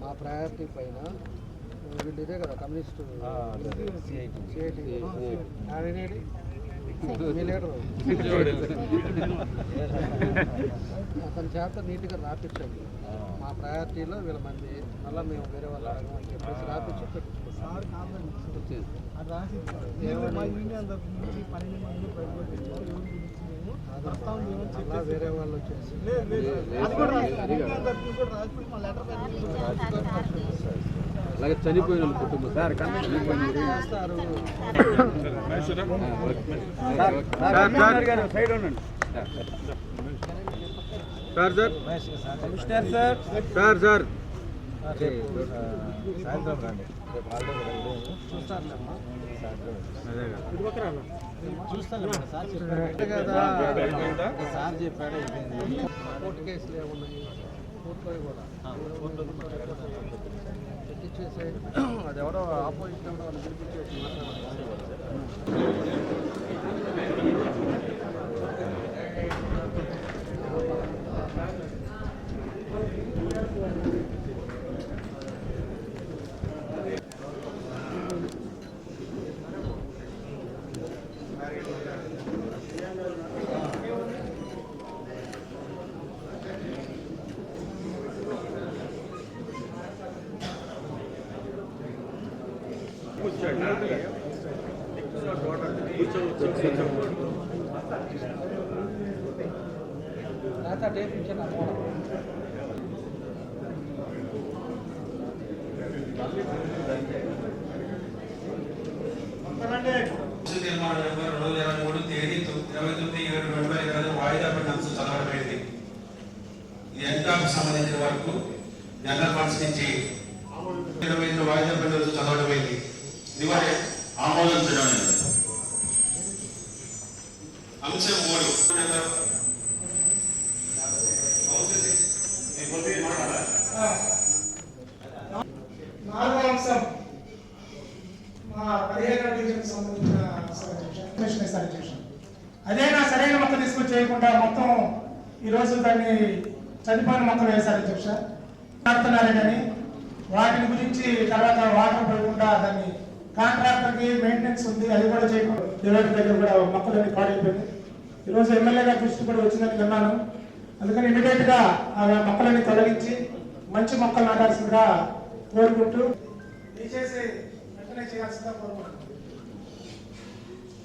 మా ప్రయారిటీ పైన వీళ్ళు ఇదే కదా కమ్యూనిస్ట్ సిఐటి మీ లీడరు అతని చేత నీట్గా రాపించండి మా ప్రయారిటీలో వీళ్ళ మంది మళ్ళీ మేము వేరే వాళ్ళు అడగమని చెప్పేసి రాపించి పెట్టుకుంటాం వేరే వాళ్ళు వచ్చేసి. అలాగే చనిపోయిన కుటుంబం. సార్ చేస్తారు సైడ్ ఉండండి sir. Sir commissioner sir. Sir sir. సాయంత్రం రండి. రేపు హాలిడే కరెక్ట్ కదా. సార్ చెప్పాడు కోర్టు కేసులు ఏమున్నాయి? కోర్టులో కూడా. ఎక్కిచ్చేసే అది ఎవరో ఆపోజిషన్ వాళ్ళు పిలిపించేసి మాట్లాడాలి తీర్మానం నెంబర్ రెండు వేల ఇరవై మూడు తేదీ ఇరవై తొమ్మిది ఏడు రెండు వేల ఇరవై వాయిదా పడిన అంశం చదవడమైంది ఇది ఎన్కాప్ సంబంధించిన వరకు జనరల్ ఫండ్స్ నుంచి ఇరవై ఐదు వాయిదా పడిన అంశం చదవడమైంది దివాళీ ఆమోదించడం అంశం మూడు మీ పొద్దున్న మాట్లాడాలా? నాలుగో అంశం మా పదిహేను డివిజన్ సంబంధించిన కమిషన్ సర్టిఫికేషన్ అదే నా సరైన మొక్క తీసుకొని చేయకుండా మొత్తం ఈరోజు దాన్ని చనిపోయిన మొక్కలు వేశారని అధ్యక్ష మాట్లాడుతున్నారే కానీ వాటిని గురించి తర్వాత వాటర్ పడకుండా దాన్ని కాంట్రాక్టర్కి మెయింటెనెన్స్ ఉంది అది కూడా చేయకుండా డివైడర్ దగ్గర కూడా మొక్కలన్నీ పాడైపోయింది ఈరోజు ఎమ్మెల్యే గారి దృష్టి కూడా వచ్చిందని విన్నాను. అందుకని ఇమీడియట్గా ఆ మొక్కలన్నీ తొలగించి మంచి మొక్కలు నాటాల్సిందిగా కోరుకుంటూ దయచేసి వెంటనే చేయాల్సిందిగా కోరుకుంటున్నాను.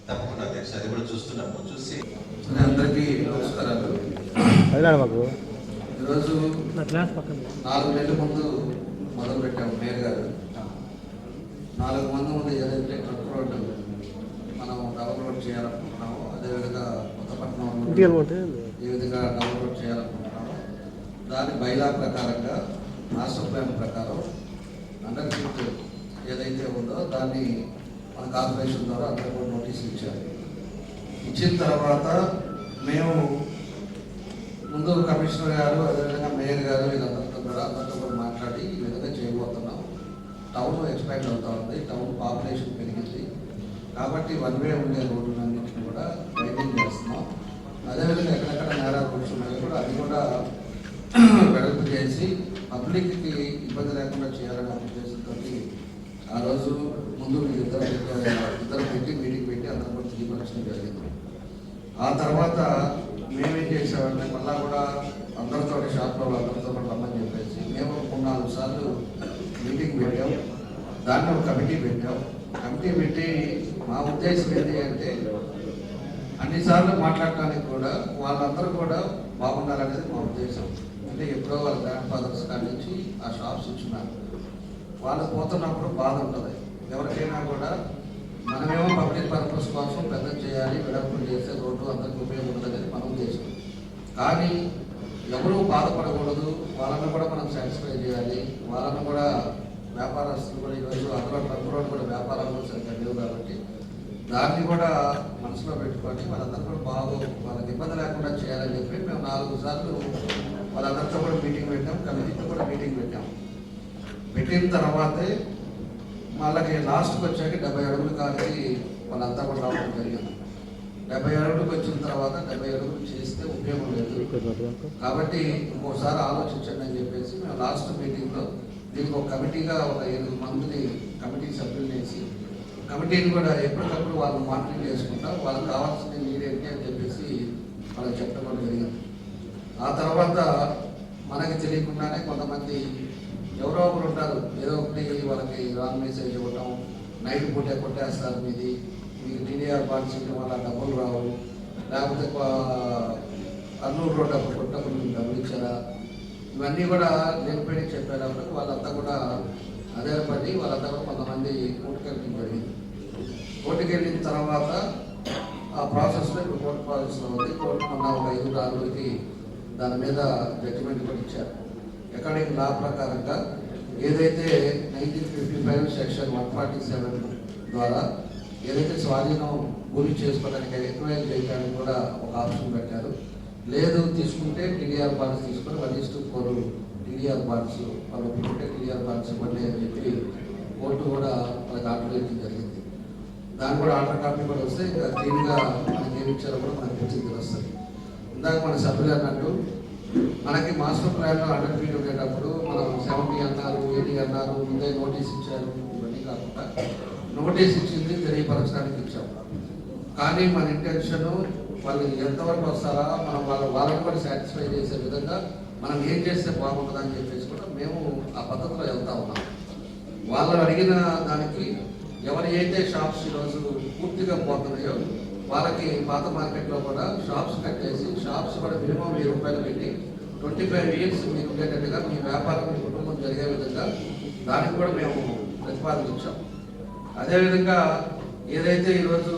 తప్పకుండా అధ్యక్ష అది కూడా చూస్తున్నాము. చూసి అందరికీ నమస్కారాలు. ఈరోజు నాలుగు నెలల ముందు మొదలు పెట్టాము మేయర్ గారు. నాలుగు మంది ముందు ఏదైతే ట్రక్ రోడ్డు మనం డబుల్ రోడ్ చేయాలనుకుంటున్నామో అదేవిధంగా కొత్తపట్నం ఏ విధంగా డబుల్ రోడ్ చేయాలనుకుంటున్నామో దాని బైలా ప్రకారంగా మాస్టర్ ప్లాన్ ప్రకారం అండర్ ఏదైతే ఉందో దాన్ని మన కార్పొరేషన్ ద్వారా అందరూ కూడా నోటీసులు ఇచ్చారు. ఇచ్చిన తర్వాత మేము ముందు కమిషనర్ గారు అదేవిధంగా మేయర్ గారు వీళ్ళందరితో కూడా అందరితో కూడా మాట్లాడి ఈ విధంగా చేయబోతున్నాం. టౌన్ ఎక్స్పాండ్ అవుతూ ఉంది. టౌన్ పాపులేషన్ పెరిగింది. కాబట్టి వన్ వే ఉండే రోడ్లన్నింటినీ కూడా మెయింటైన్ చేస్తున్నాం. అదేవిధంగా ఎక్కడెక్కడ నేరాలు రోడ్స్ ఉన్నాయో కూడా అది కూడా వెడల్పు చేసి పబ్లిక్కి ఇబ్బంది లేకుండా చేయాలనే ఉద్దేశంతో ఆ రోజు ముందు ఇద్దరు ఇద్దరు పెట్టి మీటింగ్ పెట్టి అందరం కూడా తీర్మానించడం జరిగింది. ఆ తర్వాత మేమేం చేసామంటే మళ్ళా కూడా అందరితో షాప్లో అందరితో కూడా రమ్మని చెప్పేసి మేము మూడు నాలుగు సార్లు మీటింగ్ పెట్టాం. దాన్ని ఒక కమిటీ పెట్టాం. కమిటీ పెట్టి మా ఉద్దేశం ఏంటి అంటే అన్నిసార్లు మాట్లాడటానికి కూడా వాళ్ళందరూ కూడా బాగుండాలనేది మా ఉద్దేశం. అంటే ఎప్పుడో వాళ్ళ గ్రాండ్ ఫాదర్స్ కాడి నుంచి ఆ షాప్స్ ఇచ్చినారు వాళ్ళు పోతున్నప్పుడు బాధ ఉంటుంది. ఎవరికైనా కూడా మనమేమో పబ్లిక్ పర్పస్ కోసం పెద్ద చేయాలి విడప్పులు చేస్తే రోడ్డు అందరికి ఉపయోగపడదని మన ఉద్దేశం కానీ ఎవరూ బాధపడకూడదు. వాళ్ళని కూడా మనం సాటిస్ఫై చేయాలి. వాళ్ళని కూడా వ్యాపారస్తులు కూడా ఈరోజు అందులో ట్రక్ రోడ్డు కూడా వ్యాపారాలు కూడా సరిగ్గా లేవు కాబట్టి దాన్ని కూడా మనసులో పెట్టుకొని వాళ్ళందరూ కూడా బాగు వాళ్ళకి ఇబ్బంది లేకుండా చేయాలని చెప్పి మేము నాలుగు సార్లు వాళ్ళందరితో కూడా మీటింగ్ పెట్టాం. కమిటీతో కూడా మీటింగ్ పెట్టాం. పెట్టిన తర్వాతే వాళ్ళకి లాస్ట్కి వచ్చాక డెబ్బై అడుగులు కాలికి వాళ్ళంతా కూడా రావడం జరిగింది. డెబ్బై అడుగులకు వచ్చిన తర్వాత డెబ్బై అడుగులు చేస్తే ఉపయోగం లేదు. కాబట్టి ఇంకోసారి ఆలోచించండి అని చెప్పేసి మేము లాస్ట్ మీటింగ్లో దీనికి ఒక కమిటీగా ఒక ఎనిమిది మందిని కమిటీ సభ్యులు వేసి కమిటీని కూడా ఎప్పటికప్పుడు వాళ్ళు మానిటరింగ్ చేసుకుంటా వాళ్ళకి కావాల్సిన నీడ్ అని చెప్పేసి వాళ్ళకి చెప్పడం జరిగింది. ఆ తర్వాత మనకి తెలియకుండానే కొంతమంది ఎవరో ఏదో ఒకటి వాళ్ళకి రాంగ్ మెసేజ్ ఇవ్వటం నైట్ పూటే కొట్టేస్తారు మీది మీకు టీడీఆర్ పార్టీ చేయడం వల్ల డబ్బులు రావు. లేకపోతే కొ- కర్నూలు రోడ్ అప్పుడు కొట్టప్పుడు డబ్బులు ఇచ్చారా ఇవన్నీ కూడా లేనిపోయి చెప్పేటప్పుడు వాళ్ళంతా కూడా అదే పడి వాళ్ళంతా కూడా కొంతమంది కోర్టుకెళ్ళడం జరిగింది. కోర్టుకి వెళ్ళిన తర్వాత ఆ ప్రాసెస్లో ఇప్పుడు కోర్టు ప్రాసెస్లో ఉంది. కోర్టు మొన్న ఒక ఐదు ఆరుగురికి దాని మీద జడ్జిమెంట్ కూడా ఇచ్చారు. అకార్డింగ్ లా ప్రకారంగా ఏదైతే nineteen fifty five section one forty seven ద్వారా ఏదైతే స్వాధీనం గురి చేసుకోవడానికి ఎక్వైర్ చేయడానికి కూడా ఒక ఆప్షన్ పెట్టారు. లేదు తీసుకుంటే టీడీఆర్ బాండ్స్ తీసుకొని one is to four TDR bonds వాళ్ళు ఒప్పుకుంటే టీడీఆర్ బాండ్స్ ఇవ్వండి అని చెప్పి కోర్టు కూడా వాళ్ళకి ఆర్డర్ ఇవ్వడం జరిగింది. దాని కూడా ఆర్డర్ కాపీ కూడా వస్తే ఇంకా క్లీన్గా మనకి ఏమి ఇచ్చారో కూడా మనకి తెలిసింది వస్తుంది ఇందాక మన సభ్యులు అన్నట్టు మనకి మాస్టర్ ప్లాన్లో హండ్రెడ్ ఫీట్ ఉండేటప్పుడు మనం సెవెన్ అన్నారు అన్నారు ముందే నోటీస్ ఇచ్చారు ఇవన్నీ కాకుండా నోటీస్ ఇచ్చింది తెలియపరచడానికి ఇచ్చాం. కానీ మన ఇంటెన్షన్ వాళ్ళు ఎంతవరకు వస్తారా మనం వాళ్ళ వాళ్ళని కూడా సాటిస్ఫై చేసే విధంగా మనం ఏం చేస్తే బాగుంటుందని చెప్పేసి కూడా మేము ఆ పద్ధతిలో వెళ్తా ఉన్నాం. వాళ్ళు అడిగిన దానికి ఎవరు అయితే షాప్స్ ఈరోజు పూర్తిగా పోతున్నాయో వాళ్ళకి పాత మార్కెట్లో కూడా షాప్స్ కట్టేసి షాప్స్ కూడా మినిమం వెయ్యి రూపాయలు పెట్టి ట్వంటీ ఫైవ్ ఇయర్స్ మీకు ఉండేటట్టుగా మీ వ్యాపారం జరిగే విధంగా దానికి కూడా మేము ప్రతిపాదించాం అదేవిధంగా ఏదైతే ఈరోజు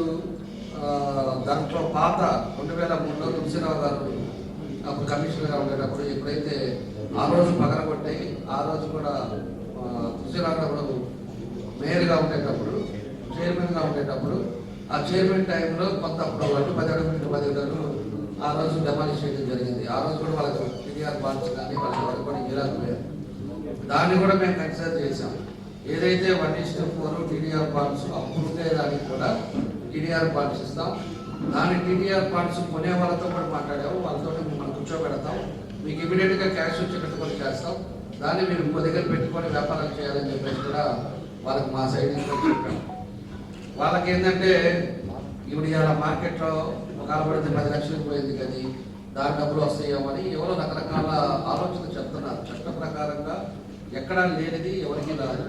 దాంట్లో పాత రెండు వేల మూడులో తులసిరావు గారు అప్పుడు కమిషనర్గా ఉండేటప్పుడు ఎప్పుడైతే ఆ రోజు పగలగొట్టాయి ఆ రోజు కూడా తులసిరావు గారు మేయర్గా ఉండేటప్పుడు చైర్మన్గా ఉండేటప్పుడు ఆ చైర్మన్ టైంలో కొంత అప్పుడు అటు పది అడుగులు పది అడుగులు ఆ రోజు డెమాలిష్ చేయడం జరిగింది. ఆ రోజు కూడా వాళ్ళకి ఫిర్యాదు బాండ్స్ కానీ వాళ్ళకి ఎవరికి కూడా ఇవ్వలేకపోయారు దాన్ని కూడా మేము కన్సిడర్ చేసాం ఏదైతే one is to four TDR bonds అప్పుడే దానికి కూడా టీడీఆర్ పాండ్స్ ఇస్తాం. దాని టీడీఆర్ పాండ్స్ కొనే వాళ్ళతో కూడా మాట్లాడాము. వాళ్ళతో మిమ్మల్ని కూర్చోబెడతాం. మీకు ఇమీడియట్గా క్యాష్ వచ్చేటట్టు కూడా చేస్తాం. దాన్ని మీరు ఇంకో దగ్గర పెట్టుకొని వ్యాపారం చేయాలని చెప్పేసి కూడా వాళ్ళకి మా సైడ్ నుంచి చెప్పాం. వాళ్ళకి ఏంటంటే ఇప్పుడు ఇలా మార్కెట్లో ఒక పడితే పది లక్షలకు పోయింది కదా దాని డబ్బులు వస్తాయేమో అని ఎవరో రకరకాల ఆలోచనలు చెప్తున్నారు. చట్ట ప్రకారంగా ఎక్కడా లేనిది ఎవరికి రాదు.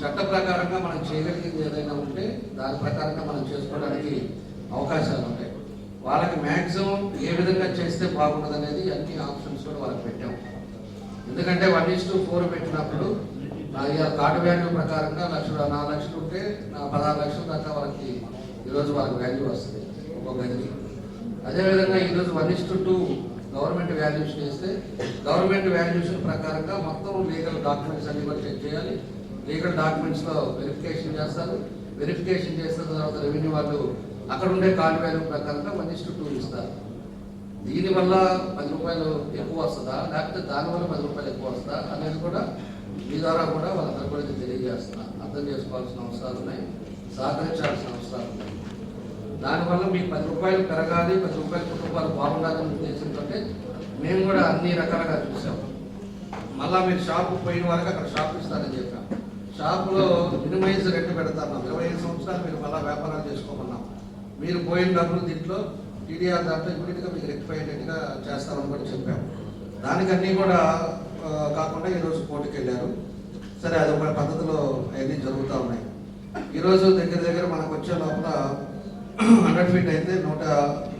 చట్ట ప్రకారంగా మనం చేయగలిగింది ఏదైనా ఉంటే దాని ప్రకారంగా మనం చేసుకోవడానికి అవకాశాలు ఉంటాయి. వాళ్ళకి మ్యాక్సిమం ఏ విధంగా చేస్తే బాగుండదు అనేది అన్ని ఆప్షన్స్ కూడా వాళ్ళకి పెట్టాం. ఎందుకంటే వన్ ఇస్ టూ ఫోర్ పెట్టినప్పుడు నా కార్డు వాల్యూ ప్రకారంగా లక్ష నాలుగు లక్షలు ఉంటే నా పదహారు లక్షల దాకా వాళ్ళకి ఈరోజు వాళ్ళకి వాల్యూ వస్తుంది. ఒక్కొక్క గదికి అదేవిధంగా ఈరోజు one is to two government valuation వేస్తే గవర్నమెంట్ వాల్యుయేషన్ ప్రకారంగా మొత్తం లీగల్ డాక్యుమెంట్స్ అన్ని కూడా చెక్ చేయాలి. లీగల్ డాక్యుమెంట్స్లో వెరిఫికేషన్ చేస్తారు. వెరిఫికేషన్ చేసిన తర్వాత రెవెన్యూ వాళ్ళు అక్కడ ఉండే కాల్ వాల్యూ ప్రకారంగా వన్ ఇస్ టూ ఇస్తారు దీనివల్ల పది రూపాయలు ఎక్కువ వస్తుందా? లేకపోతే దానివల్ల పది రూపాయలు ఎక్కువ వస్తుందా? అనేది కూడా మీ ద్వారా కూడా వాళ్ళందరూ కూడా తెలియజేస్తున్నా అర్థం చేసుకోవాల్సిన అవసరాలు ఉన్నాయి. సహకరించాల్సిన అవసరాలు ఉన్నాయి. దానివల్ల మీకు పది రూపాయలు పెరగాలి పది రూపాయల కుటుంబాలు బాగుండాలని ఉద్దేశంతో మేము కూడా అన్ని రకాలుగా చూసాం. మళ్ళా మీరు షాపు పోయిన వరకు అక్కడ షాప్ ఇస్తారని చెప్పాం. షాపులో మినిమైజ్ రెంట్ పెడతాను ఇరవై ఐదు సంవత్సరాలు మీరు మళ్ళీ వ్యాపారాలు చేసుకోమన్నాం. మీరు పోయిన డబ్బులు దీంట్లో టీడీఆర్ దాంట్లో ఇమీడియట్గా మీకు రెక్టిఫై అయ్యేట్టుగా చేస్తామని కూడా చెప్పాం. దానికన్నీ కూడా కాకుండా ఈరోజు కోర్టుకు వెళ్ళారు. సరే అది ఒక పద్ధతిలో అవన్నీ జరుగుతూ ఉన్నాయి. ఈరోజు దగ్గర దగ్గర మనకు వచ్చే లోపల హండ్రెడ్ ఫీట్ అయితే నూట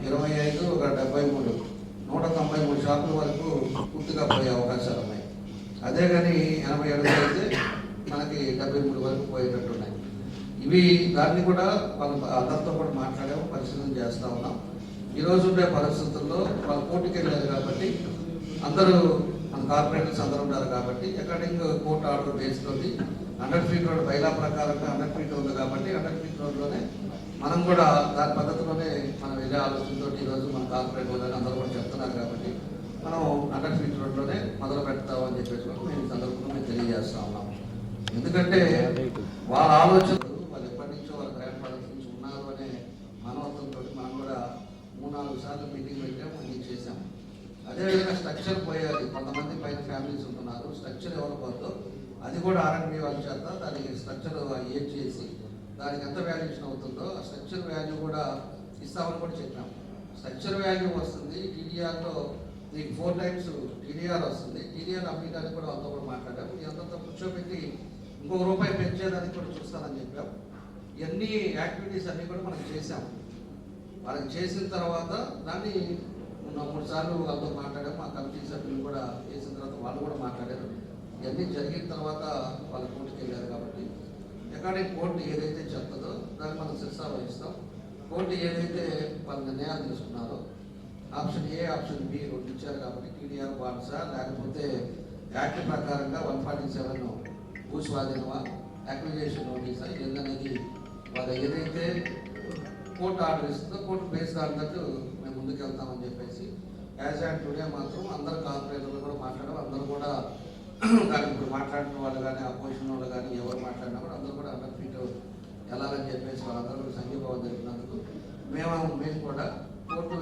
ఇరవై ఐదు ఒక డెబ్బై మూడు. నూట తొంభై మూడు షాపుల వరకు పూర్తిగా పోయే అవకాశాలు ఉన్నాయి. అదే కానీ ఎనభై అడుగులు అయితే మనకి డెబ్బై మూడు వరకు పోయేటట్టు ఉన్నాయి. ఇవి దాన్ని కూడా వాళ్ళ అందరితో కూడా మాట్లాడాము పరిశీలన చేస్తూ ఉన్నాం. ఈరోజు ఉండే పరిస్థితుల్లో వాళ్ళు కోర్టుకి వెళ్ళారు కాబట్టి అందరూ మన కార్పొరేటర్స్ అందరూ ఉన్నారు కాబట్టి అకార్డింగ్ కోర్టు ఆర్డర్ బేస్లోది హండ్రెడ్ ఫీట్ రోడ్ బైలా ప్రకారంగా హండ్రెడ్ ఫీట్ ఉంది కాబట్టి హండ్రెడ్ ఫీట్ రోడ్లోనే మనం కూడా దాని పద్ధతిలోనే మనం వెళ్ళే ఆలోచనతో ఈరోజు మన కార్పొరేట్ కార్పొరేటర్ అందరూ కూడా చెప్తున్నారు కాబట్టి మనం హండ్రెడ్ ఫీట్ రోడ్లోనే మొదలు పెడతామని చెప్పేసి మేము ఈ సందర్భంగా మేము తెలియజేస్తా ఉన్నాం. ఎందుకంటే వాళ్ళ ఆలోచనలు అది కూడా ఆర్ఎండ్బి వాళ్ళ చేత దానికి స్ట్రక్చర్ ఏం చేసి దానికి ఎంత వాల్యుయేషన్ అవుతుందో ఆ స్ట్రక్చర్ వాల్యూ కూడా ఇస్తామని కూడా చెప్పాం. స్ట్రక్చర్ వాల్యూ వస్తుంది టీడీఆర్లో మీకు ఫోర్ టైమ్స్ టీడీఆర్ వస్తుంది. టీడీఆర్ అమ్మేదానికి కూడా వాళ్ళతో కూడా మాట్లాడాము ఇదంతా కూర్చోబెట్టి ఇంకొక రూపాయి పెంచేదానికి కూడా చూస్తానని చెప్పాం. ఇవన్నీ యాక్టివిటీస్ అన్నీ కూడా మనం చేసాం వాళ్ళకి చేసిన తర్వాత దాన్ని మూడు సార్లు వాళ్ళతో మాట్లాడాము మా కమిటీ సభ్యులు కూడా చేసిన తర్వాత వాళ్ళు కూడా మాట్లాడారు. ఇవన్నీ జరిగిన తర్వాత వాళ్ళు కోర్టుకు వెళ్ళారు కాబట్టి అకార్డింగ్ కోర్టు ఏదైతే చెప్తుందో దాన్ని మనం శిక్షా వహిస్తాం. కోర్టు ఏదైతే వాళ్ళు నిర్ణయాలు తీసుకున్నారో ఆప్షన్ ఏ ఆప్షన్ బి రెండు ఇచ్చారు కాబట్టి టీడీఆర్ బాండ్సా లేకపోతే యాక్ట్ ప్రకారంగా వన్ ఫార్టీ సెవెన్ భూస్వాధీనమా అక్విజేషన్ నోటీసా ఏందనేది వాళ్ళు ఏదైతే కోర్టు ఆర్డర్ ఇస్తుందో కోర్టు బేస్ దాంట్లో మేము ముందుకు వెళ్తామని చెప్పేసి యాజ్ అండ్ టుడే మాత్రం అందరు కార్పొరేటర్లు కూడా మాట్లాడారు అందరూ కూడా దానికి ఇప్పుడు మాట్లాడిన వాళ్ళు కానీ అపోజిషన్ వాళ్ళు కానీ ఎవరు మాట్లాడినా కూడా అందరూ కూడా అందరూ ఫీట్ వెళ్ళాలని చెప్పేసి వాళ్ళందరూ సంఘీభావం జరిగినందుకు మేము మేము కూడా కోర్టు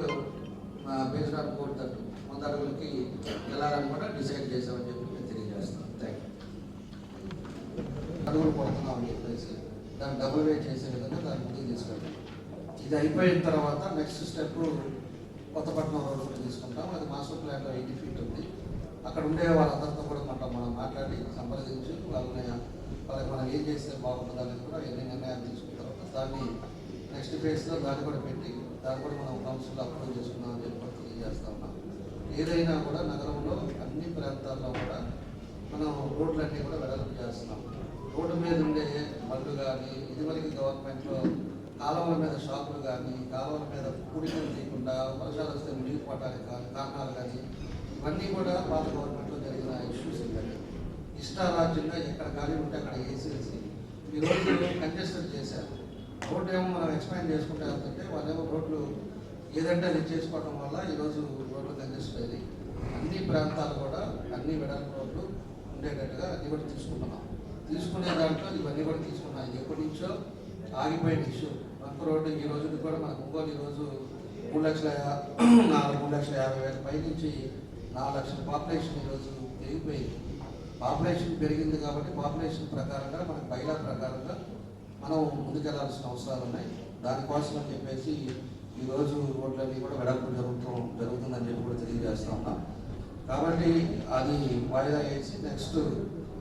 బేస్డ్ ఆన్ కోర్టు తట్టు వంద వెళ్ళాలని కూడా డిసైడ్ చేసామని చెప్పి మేము తెలియజేస్తాం థ్యాంక్ యూ అడుగులు పడుతున్నాం అని చెప్పేసి దాన్ని డబుల్ వే చేసే విధంగా దాన్ని ముందుకు తీసుకెళ్తాం ఇది అయిపోయిన తర్వాత నెక్స్ట్ స్టెప్ కొత్తపట్నం రోడ్ తీసుకుంటాం. అది మాస్టర్ ప్లాన్లో ఎయిటీ ఫీట్ ఉంది? అక్కడ ఉండే వాళ్ళందరితో కూడా మనం మనం మాట్లాడి సంప్రదించి వాళ్ళని వాళ్ళకి మనం ఏం చేస్తే బాగుంటుంది అనేది కూడా ఎన్ని నిర్ణయాలు తీసుకున్న తర్వాత దాన్ని నెక్స్ట్ ఫేజ్లో దాన్ని కూడా పెట్టి దాన్ని కూడా మనం కౌన్సిల్ అప్రూవ్ చేసుకుందాం అని చెప్పి తెలియజేస్తా ఉన్నాం. ఏదైనా కూడా నగరంలో అన్ని ప్రాంతాల్లో కూడా మనం రోడ్లన్నీ కూడా వెడల్పు చేస్తున్నాం. రోడ్డు మీద ఉండే మళ్ళు కానీ ఇదివరకు గవర్నమెంట్లో కాలువల మీద షాపులు కానీ కాలువల మీద కుడికలు తీయకుండా వర్షాలు వస్తే మునిగిపోవడానికి కానీ కారణాలు కానీ ఇవన్నీ కూడా పాత గవర్నమెంట్లో జరిగిన ఇష్యూస్ ఇవన్నీ ఇష్టారాజ్యంగా ఎక్కడ ఖాళీ ఉంటే అక్కడ వేసేసి ఈ రోజు కంజెస్టెడ్ చేశారు. రోడ్డు ఏమో మనం ఎక్స్పాండ్ చేసుకుంటే వెళ్తుంటే వాళ్ళేమో రోడ్లు ఏదంటే అది చేసుకోవడం వల్ల ఈరోజు రోడ్లు కంజెస్టెడ్ అయ్యి అన్ని ప్రాంతాలు కూడా అన్ని వెడల్పు రోడ్లు ఉండేటట్టుగా అది కూడా తీసుకుంటున్నాం. తీసుకునే దాంట్లో ఇవన్నీ కూడా తీసుకున్నాం. ఎప్పటి నుంచో ఆగిపోయిన ఇష్యూ బంక్ రోడ్డు ఈ రోజు కూడా మనకు ఒంగోలు ఈరోజు మూడు లక్షల నాలుగు మూడు లక్షల యాభై వేల పై నుంచి నాలుగు లక్షల పాపులేషన్ ఈరోజు పెరిగిపోయింది. పాపులేషన్ పెరిగింది కాబట్టి పాపులేషన్ ప్రకారంగా మనకి బయలా ప్రకారంగా మనం ముందుకెళ్ళాల్సిన అవసరాలు ఉన్నాయి. దానికోసం అని చెప్పేసి ఈరోజు రోడ్లన్నీ కూడా వెడల్పు జరుగుతూ జరుగుతుందని చెప్పి కూడా తెలియజేస్తా ఉన్నాం. కాబట్టి అది వాయిదా వేసి నెక్స్ట్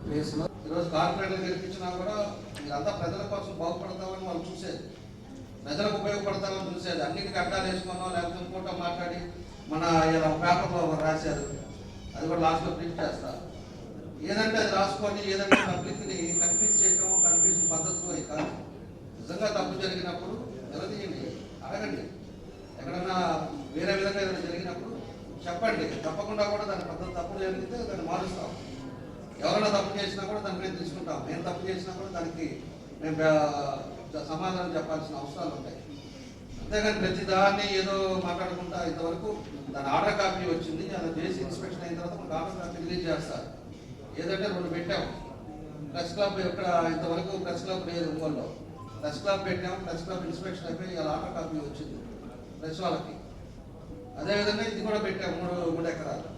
ప్లేస్లో ఈరోజు కార్పొరేట్లు గెలిపించినా కూడా మీరంతా ప్రజల కోసం బాగుపడతామని వాళ్ళు చూసేది. ప్రజలకు ఉపయోగపడతామని చూసేది. అన్నిటికీ అడ్డాలు వేసుకున్నాం లేకపోతే ఇంకోటో మాట్లాడి మన ఇలా పేపర్లో రాశారు. అది కూడా లాస్ట్లో ప్రింట్ చేస్తారు ఏదంటే అది రాసుకొని ఏదంటే పబ్లిక్ని కన్ఫ్యూజ్ చేయటం కన్ఫ్యూజన్ పద్ధతులు అవి కాదు. నిజంగా తప్పు జరిగినప్పుడు నిలదీయండి అడగండి. ఎక్కడన్నా వేరే విధంగా ఏదైనా జరిగినప్పుడు చెప్పండి. తప్పకుండా కూడా దాని పద్ధతి తప్పులు జరిగితే దాన్ని మారుస్తాం. ఎవరైనా తప్పు చేసినా కూడా దాన్ని మేము తీసుకుంటాం. మేము తప్పు చేసినా కూడా దానికి మేము సమాధానం చెప్పాల్సిన అవసరాలు ఉంటాయి. అంతేగాని ప్రతి దాన్ని ఏదో మాట్లాడుకుంటా ఇంతవరకు దాని ఆర్డర్ కాపీ వచ్చింది అది చేసి ఇన్స్పెక్షన్ అయిన తర్వాత మనకు ఆర్డర్ కాపీ రిలీజ్ చేస్తారు. ఏదంటే రెండు పెట్టాం. ప్రెస్ క్లబ్ ఎక్కడ ఇంతవరకు ప్రెస్ క్లబ్ లేదు ఒంగోలులో. ప్రెస్ క్లబ్ పెట్టాం ప్రెస్ క్లబ్ ఇన్స్పెక్షన్ అయిపోయి ఇలా ఆర్డర్ కాపీ వచ్చింది ప్రెస్ వాళ్ళకి. అదేవిధంగా ఇది కూడా పెట్టాం మూడు మూడు ఎకరాలు.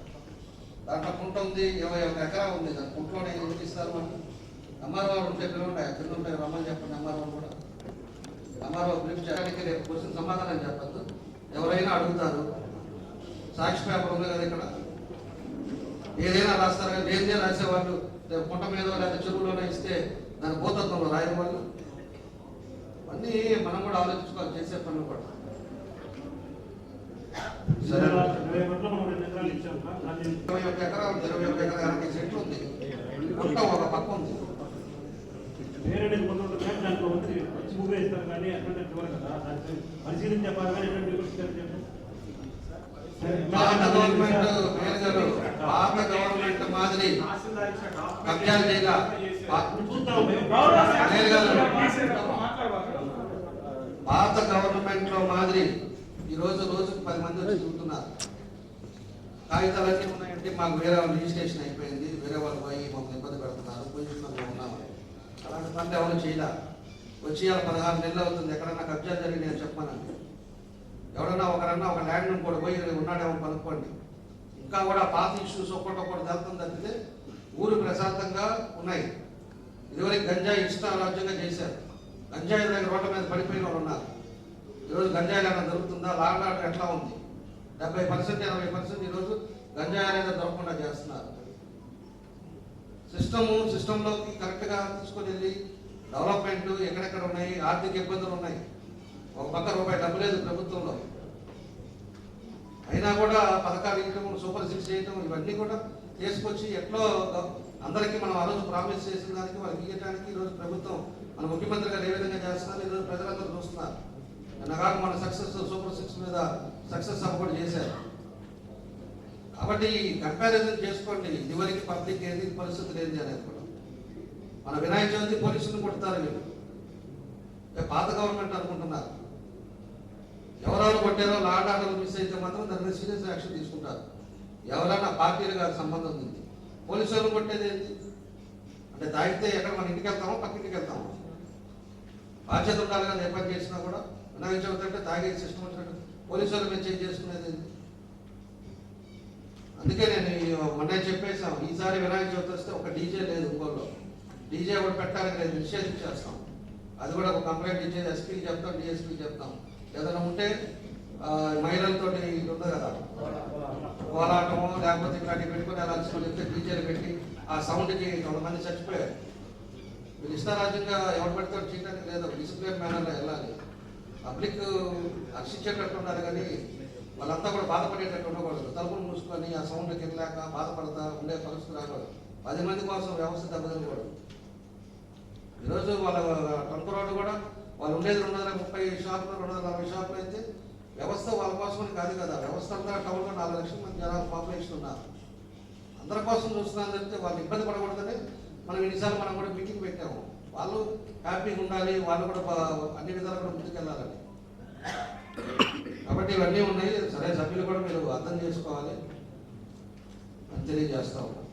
దాంట్లో కుంట ఉంది ఇరవై ఒక ఎకరా ఉంది. దాని కుంటలోనే ఎందుకు ఇస్తారు మనం ఎంఆర్ఓ ఉంటే పిల్లలు ఉంటాయి? పిల్లలు ఉంటాయి? రమ్మని చెప్పండి ఎంఆర్ఓ కూడా. పిలిపి చేయడానికి రేపు క్వశ్చన్ సమాధానం చెప్పద్దు. ఎవరైనా అడుగుతారు. సాక్షి పేపర్ ఉంది కదా ఇక్కడ? ఏదైనా రాస్తారు? కానీ లేదే రాసేవాళ్ళు? రేపు కుంట మీద లేదా చెరువులోనే ఇస్తే దాని భూతత్వంలో రాయని వాళ్ళు? అన్నీ మనం కూడా ఆలోచించుకోవాలి చేసే పనులు కూడా. ఇరవై ఒక ఎకరా ఉంది ఇరవై ఒక ఎకరా ఎనభై సెంట్లు ఉంది. కుంట ఒక పక్క ఉంది. వేరే వచ్చి వచ్చి ముగ్గురు ఇస్తారు కానీ ఇవ్వరు కదా? దాన్ని పరిశీలించి చెప్పాలి కానీ ఎటువంటి విమర్శించారు చెప్పండి పాత గవర్నమెంట్ మాదిరి కబ్జాలు చేయగా గవర్నమెంట్లో మాదిరి ఈ రోజు రోజుకు పది మంది వచ్చి చూస్తున్నారు. కాగితాలన్నీ ఉన్నాయంటే మాకు వేరే వాళ్ళు రిజిస్ట్రేషన్ అయిపోయింది. వేరే వాళ్ళు పోయి మమ్మల్ని ఇబ్బంది పెడుతున్నారు. పొజిషన్లో ఉన్నాము అలాంటి పనులు ఎవరు చేయలే. వచ్చి ఇలా పదహారు నెలలు అవుతుంది. ఎక్కడన్నా కబ్జాలు అని చెప్పానంటే ఎవడన్నా ఒకరన్నా ఒక ల్యాండ్ ఇంకోటి పోయి ఉన్నాడేమో కనుక్కోండి. ఇంకా కూడా పాత ఇష్యూస్ ఒక్కొక్కటి ఒకటి వెళ్తాం తప్పితే ఊరు ప్రశాంతంగా ఉన్నాయి. ఇదివరకు గంజాయి ఇష్టారాజ్యంగా చేశారు. గంజాయి దగ్గర రోడ్ల మీద పడిపోయిన వాళ్ళు ఉన్నారు. ఈరోజు గంజాయి అనేది దొరుకుతుందా? లాంగ్ ఆర్డర్ ఎట్లా ఉంది? డెబ్బై పర్సెంట్ ఎనభై పర్సెంట్ ఈరోజు గంజాయి అనేది దొరకకుండా చేస్తున్నారు. సిస్టము సిస్టంలోకి కరెక్ట్గా తీసుకొని వెళ్ళి డెవలప్మెంట్ ఎక్కడెక్కడ ఉన్నాయి ఆర్థిక ఇబ్బందులు ఉన్నాయి. ఒక పక్క రూపాయి డబ్బు లేదు ప్రభుత్వంలో. అయినా కూడా పథకాలు ఇవ్వటం సూపర్ సిక్స్ చేయటం ఇవన్నీ కూడా తీసుకొచ్చి ఎట్లో అందరికీ మనం ఆ రోజు ప్రామిస్ చేసిన దానికి వాళ్ళకి ఇవ్వడానికి ఈరోజు ప్రభుత్వం మన ముఖ్యమంత్రి గారు ఏ విధంగా చేస్తున్నారు ఈరోజు ప్రజలందరూ చూస్తున్నారు. నిన్నగాక మన సక్సెస్ సూపర్ సిక్స్ మీద సక్సెస్ సపోర్ట్ చేశారు. కాబట్టి కంపారిజన్ చేసుకోండి. ఇదివరకు పబ్లిక్ ఏది పరిస్థితులు ఏంది అనేది కూడా మన వినాయక చవితి పోలీసులు కొడతారు వీళ్ళు పాత గవర్నమెంట్ అనుకుంటున్నారు. ఎవరెవరు కొట్టారో లాండ్ ఆర్డర్ మిస్ అయితే మాత్రం దాని మీద సీరియస్ యాక్షన్ తీసుకుంటారు. ఎవరైనా పార్టీలుగా సంబంధం ఉంది. పోలీసు వాళ్ళు కొట్టేది ఏంటి? అంటే తాగితే ఎక్కడ మన ఇంటికి వెళ్తామో పక్కింటికి వెళ్తామో? బాధ్యత ఉండాలి కదా ఏ పని చేసినా కూడా. వినాయక చవితి అంటే తాగే సిస్టమ్ వచ్చినట్టు పోలీసు వాళ్ళు మేము చేంజ్ చేసుకునేది అందుకే నేను మొన్న చెప్పేసాం ఈసారి వినాయక చవితి వస్తే ఒక డీజే లేదు ఒంగోలులో. డీజే కూడా పెట్టాలని లేదు నిషేధించేస్తాం. అది కూడా ఒక కంప్లైంట్ ఇచ్చేది ఎస్పీకి చెప్తాం డిఎస్పీకి చెప్తాం. ఏదైనా ఉంటే మహిళలతో ఉంది కదా. కోలాటము లేకపోతే ఇట్లాంటివి పెట్టుకుని అలా చెప్తే డీజేలు పెట్టి ఆ సౌండ్కి కొంతమంది చచ్చిపోయారు. మీరు ఇష్టారాజ్యంగా ఎవరు పెడతారు చేయడానికి లేదు డిసిప్లిన్ మేనర్లో వెళ్ళాలి. పబ్లిక్ రక్షించేటట్టు ఉండాలి కానీ వాళ్ళంతా కూడా బాధపడేటట్టు ఉండకూడదు. తలుపులు మూసుకొని ఆ సౌండ్కి వెళ్ళాక బాధపడతా ఉండే పరిస్థితి రాకూడదు. పది మంది కోసం వ్యవస్థ దెబ్బతినకూడదు. ఈరోజు వాళ్ళ ట్రంక్ రోడ్డు కూడా వాళ్ళు ఉండేది రెండు వందల ముప్పై షాపులు రెండు వందల నలభై షాపులు అయితే వ్యవస్థ వాళ్ళ కోసమని కాదు కదా. వ్యవస్థ అంతా టౌన్లో నాలుగు లక్షల మంది జనాలు పాపులేషన్ ఉన్నారు. అందరి కోసం చూస్తున్నాను చెప్తే వాళ్ళు ఇబ్బంది పడకూడదని మనం ఎన్నిసార్లు మనం కూడా మీటింగ్ పెట్టాము. వాళ్ళు హ్యాపీగా ఉండాలి వాళ్ళు కూడా అన్ని విధాలు కూడా ముందుకెళ్ళాలని. కాబట్టి ఇవన్నీ ఉన్నాయి. సరే సభ్యులు కూడా మీరు అర్థం చేసుకోవాలి. అని తెలియజేస్తా ఉన్నాం.